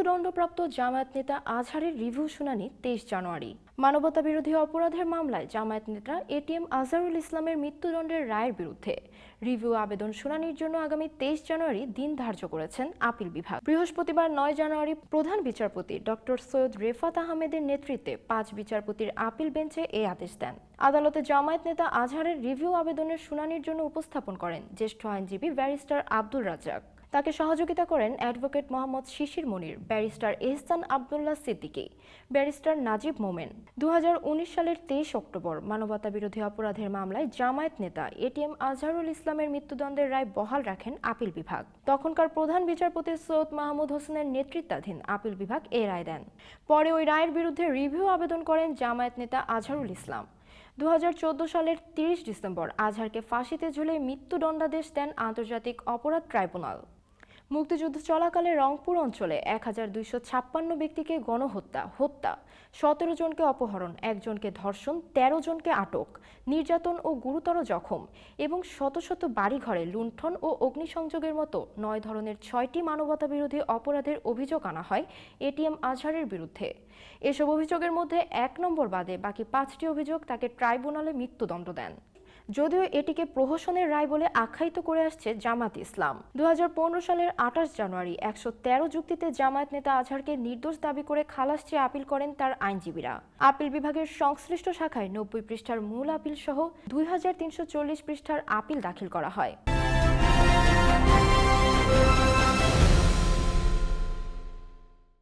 মৃত্যুদণ্ডপ্রাপ্ত জামায়াত নেতা আজহারের রিভিউ শুনানি তেইশ জানুয়ারি। মানবতা বিরোধী অপরাধের মামলায় জামায়াত নেতা এটিএম আজহারুল ইসলামের মৃত্যুদণ্ডের রায়ের বিরুদ্ধে। রিভিউ আবেদন শুনানির জন্য আগামী তেইশ জানুয়ারি দিন ধার্য করেছেন আপিল বিভাগ। বৃহস্পতিবার নয় জানুয়ারি প্রধান বিচারপতি ডক্টর সৈয়দ রেফাত আহমেদের নেতৃত্বে পাঁচ বিচারপতির আপিল বেঞ্চে এই আদেশ দেন। আদালতে জামায়াত নেতা আজহারের রিভিউ আবেদনের শুনানির জন্য উপস্থাপন করেন জ্যেষ্ঠ আইনজীবী ব্যারিস্টার আব্দুল রাজ্জাক। তাকে সহযোগিতা করেন advocate Mohammad Shishir Monir, barrister Ehsan Abdullah Siddiqui, barrister Najib Momen. দু হাজার উনিশ সালের তেইশ অক্টোবর মানবতা বিরোধী অপরাধের মামলায় জামায়াত নেতা এটিএম আজহারুল ইসলামের মৃত্যুদণ্ডের রায় বহাল রাখেন আপিল বিভাগ। তখনকার প্রধান বিচারপতি সৈয়দ মাহমুদ হোসেনের নেতৃত্বাধীন আপিল বিভাগ এ রায় দেন। পরে ওই রায়ের বিরুদ্ধে রিভিউ আবেদন করেন জামায়াত নেতা আজহারুল ইসলাম। দুহাজার চোদ্দ সালের তিরিশ ডিসেম্বর আজহারকে ফাঁসিতে ঝুলে মৃত্যুদণ্ডাদেশ দেন আন্তর্জাতিক অপরাধ ট্রাইব্যুনাল। মুক্তিযুদ্ধ চলাকালে রংপুর অঞ্চলে এক হাজার দুইশো ছাপ্পান্ন ব্যক্তিকে গণহত্যা, হত্যা, সতেরো জনকে অপহরণ একজনকে ধর্ষণ, তেরো জনকে আটক, নির্যাতন ও গুরুতর জখম এবং শত শত বাড়িঘরে লুণ্ঠন ও অগ্নিসংযোগের মতো নয় ধরনের ছয়টি মানবতা বিরোধী অপরাধের অভিযোগ আনা হয় এটিএম আজহারের বিরুদ্ধে। এসব অভিযোগের মধ্যে এক নম্বর বাদে বাকি পাঁচটি অভিযোগ তাকে ট্রাইব্যুনালে মৃত্যুদণ্ড দেন। যদিও এটিকে প্রহসনের রায় বলে আখ্যায়িত করে আসছে জামাত ইসলাম। দু হাজার পনেরো সালের আঠাশ জানুয়ারি একশো তেরো যুক্তিতে জামায়াত নেতা আজহারকে নির্দোষ দাবি করে খালাস চেয়ে আপিল করেন তার আইনজীবীরা। আপিল বিভাগের সংশ্লিষ্ট শাখায় নব্বই পৃষ্ঠার মূল আপিল সহ দুই হাজার তিনশো চল্লিশ পৃষ্ঠার আপিল দাখিল করা হয়।